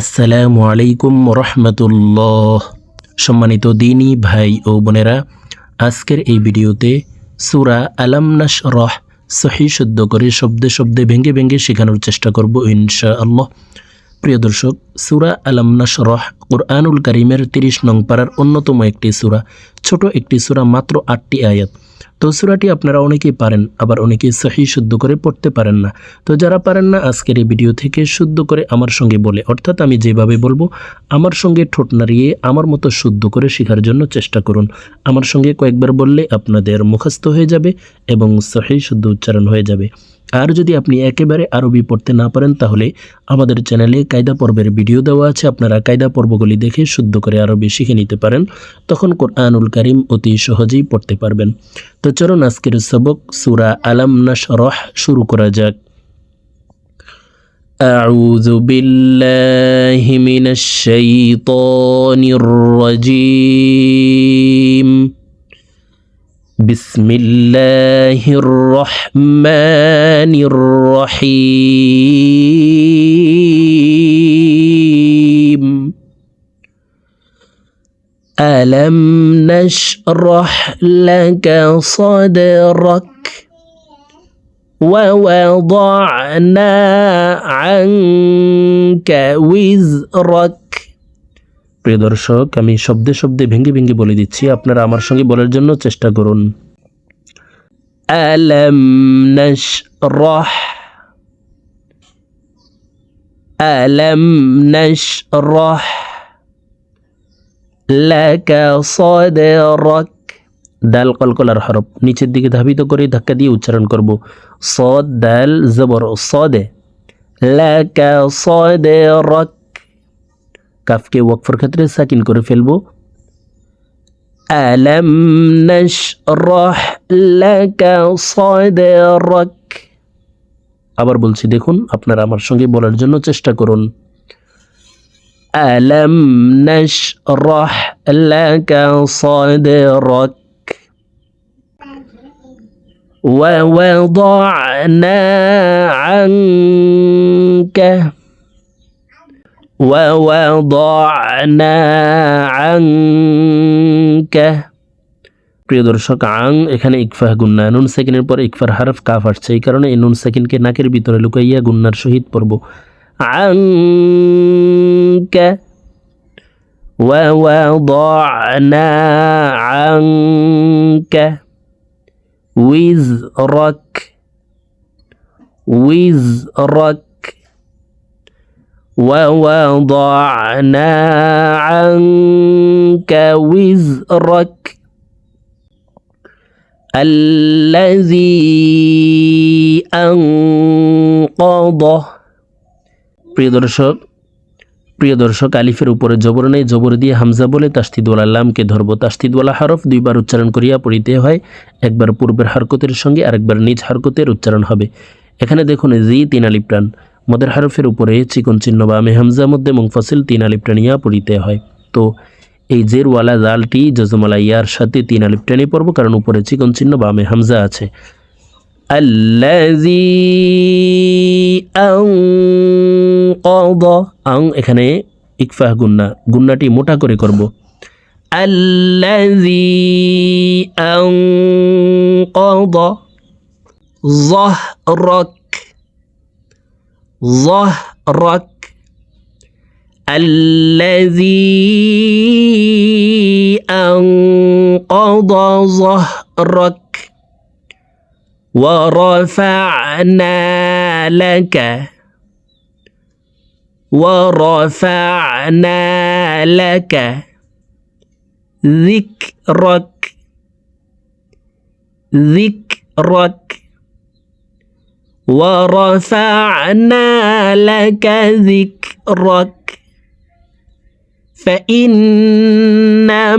আসসালামু আলাইকুম রহমতুল্লাহ। সম্মানিত দিনী ভাই ও বোনেরা, আজকের এই ভিডিওতে সুরা আলামনাস রহ সহি শুদ্ধ করে শব্দে শব্দে ভেঙে ভেঙে শেখানোর চেষ্টা করব ইনশা আল্লাহ প্রিয় দর্শক, সুরা আলামনাস রহ কোরআনুল করিমের তিরিশ নং পাড়ার অন্যতম একটি সুরা, ছোট একটি সুরা মাত্র আটটি আয়াত। তো সুরাটি আপনারা অনেকেই পারেন, আবার অনেকেই সহি শুদ্ধ করে পড়তে পারেন না। তো যারা পারেন না, আজকের এই ভিডিও থেকে শুদ্ধ করে আমার সঙ্গে বলে। অর্থাৎ আমি যেভাবে বলব, আমার সঙ্গে ঠোঁট নাড়িয়ে আমার মতো শুদ্ধ করে শেখার জন্য চেষ্টা করুন। আমার সঙ্গে কয়েকবার বললে আপনাদের মুখস্থ হয়ে যাবে এবং সহি শুদ্ধ উচ্চারণ হয়ে যাবে। আর যদি আপনি একেবারে আরবি পড়তে না পারেন তাহলে আমাদের চ্যানেলে কায়দা পর্বের ভিডিও দেওয়া আছে আপনারা কায়দা পর্বগুলি দেখে শুদ্ধ করে আরবি শিখে নিতে পারেন তখন কোরআনুল কারিম অতি সহজেই পড়তে পারবেন তো চলুন আজকের সবক সুরা আলাম নাশরহ শুরু করা যাক أعوذ بالله من الشيطان الرجيم بسم الله الرحمن الرحيم. ألم نشرح لك صدرك ووضعنا عنك وزرك প্রিয় দর্শক, আমি শব্দে শব্দে ভেঙে ভেঙে বলে দিচ্ছি, আপনারা আমার সঙ্গে বলার জন্য চেষ্টা করুন। আলম নশরহ আলম নশরহ, লাকা সাদরাক। দাল কলকলার হরফ, নিচের দিকে ধাবিত করে ধাক্কা দিয়ে উচ্চারণ করব। সদ, দাল, জবর, সদে। লাকা সাদরাক। কাফকে ওয়াকফর ক্ষেত্রে সাকিন করে ফেলবো আলম নশরহ লাকা সাদরাক আবার বলছি দেখুন আপনারা আমার সঙ্গে বলার জন্য চেষ্টা করুন আলম নশরহ লাকা সাদরাক ووضعنا عنك ووضعنا عنك প্রিয় দর্শক আং এখানে ইকফাহ গুন্না নুন সেকেন্ডের পর ইকফার হারফ কাফ আসছে এই কারণে এই নুন সেকেন্ডকে নাকের ভিতরে লুকাইয়া গুন্নার সহিত পড়ব আংক ووضعنا عنك وزرك وزرك ووضعنا عنك وزرك الذي أنقض প্রিয় দর্শক প্রিয় দর্শক আলিফের উপরে জবর নেই জবর দিয়ে হামজা বলে তাস্তিদওয়ালা লামকে ধরব তাস্তিদওয়ালা হরফ দুইবার উচ্চারণ করিয়া পড়িতে হয় একবার পূর্বের হারকতের সঙ্গে আরেকবার নিজ হারকতের উচ্চারণ হবে এখানে দেখুন জি তিন আলিপ প্রাণ মদের হারফের উপরে চিকন চিহ্ন বা আমি হামজা মধ্যে মুংফাসিল তিন আলিপ টানিয়া পড়িতে হয় তো এই জেরওয়ালা জালটি জজমালা ইয়ার সাথে তিন আলিপ টেনে পড়ব কারণ উপরে চিকন চিহ্ন বা আমি হামজা আছে আল্লাজি আংকদ আং এখানে ইকফাহ গুন্না গুন্নাটি মোটা করে করব আল্লাজি আংকদ ظهرك ظهرك الذي أنقض ظهرك ورفعنا لك ورفعنا لك ذكرك ذكرك ورفعنا لك ذكرك فإن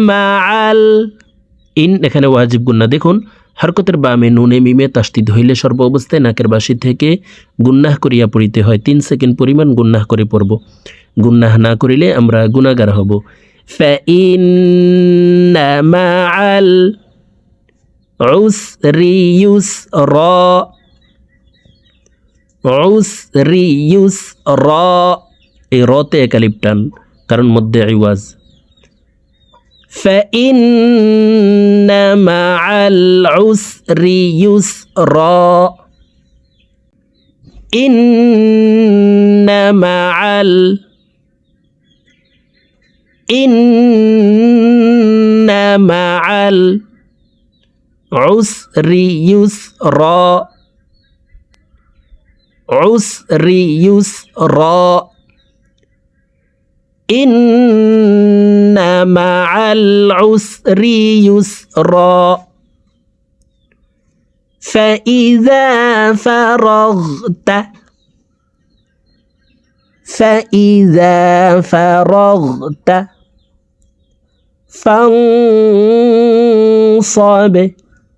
مع ال ইন এখানে ওয়াজিব গুন্না দেখুন হরকতের বামে নুনে মিমে তাস্তিদ হইলে সর্ব অবস্থায় নাকের বাসি থেকে গুন্নাহ করিয়া পড়িতে হয় তিন সেকেন্ড পরিমাণ গুন্নাহ করে পড়ব গুন্নাহ না করিলে আমরা গুনাগার হব فإن مع العسر يسرا عسر يسرا এই রতে একালিপ টান কারণ মধ্যে ইওয়াজ فإن مع العسر يسرا إن مع ال إن مع العسر يسرا عسر يسرا إن مع العسر يسرا فإذا فرغت فإذا فرغت فانصب.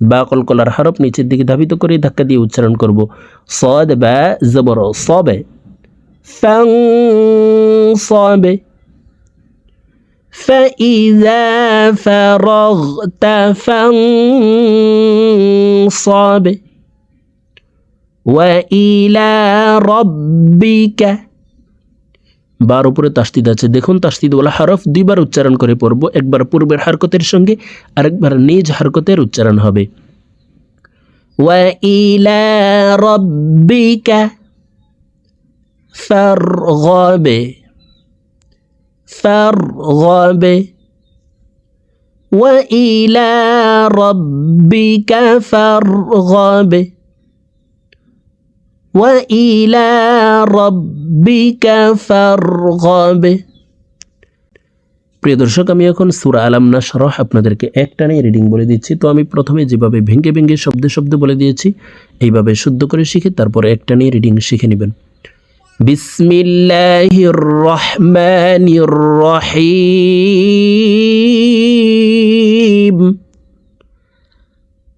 বা কলকলার হরফ নিচের দিকে ধাবিত করে ধাক্কা দিয়ে উচ্চারণ করব সদ বা জবর সবে فانصب فإذا فرغت فانصب وإلى ربك বার উপরে তাস্তিদ আছে দেখুন তাস্তিদওয়ালা হরফ দুইবার উচ্চারণ করে পড়ব একবার পূর্বের হারকতের সঙ্গে আরেকবার নিজ হারকতের উচ্চারণ হবে وإلى ربك فارغب فارغب وإلى ربك فارغب وإلى ربك فارغب প্রিয় দর্শক আমি এখন সুরা আলাম নাশরহ আপনাদেরকে একটানে রিডিং বলে দিচ্ছি তো আমি প্রথমে যেভাবে ভেঙ্গে ভেঙ্গে শব্দে শব্দে বলে দিয়েছি এইভাবে শুদ্ধ করে শিখে তারপরে একটানে রিডিং শিখে নেবেন বিসমিল্লাহির রহমানির রহিম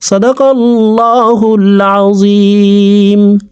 صدق الله العظيم.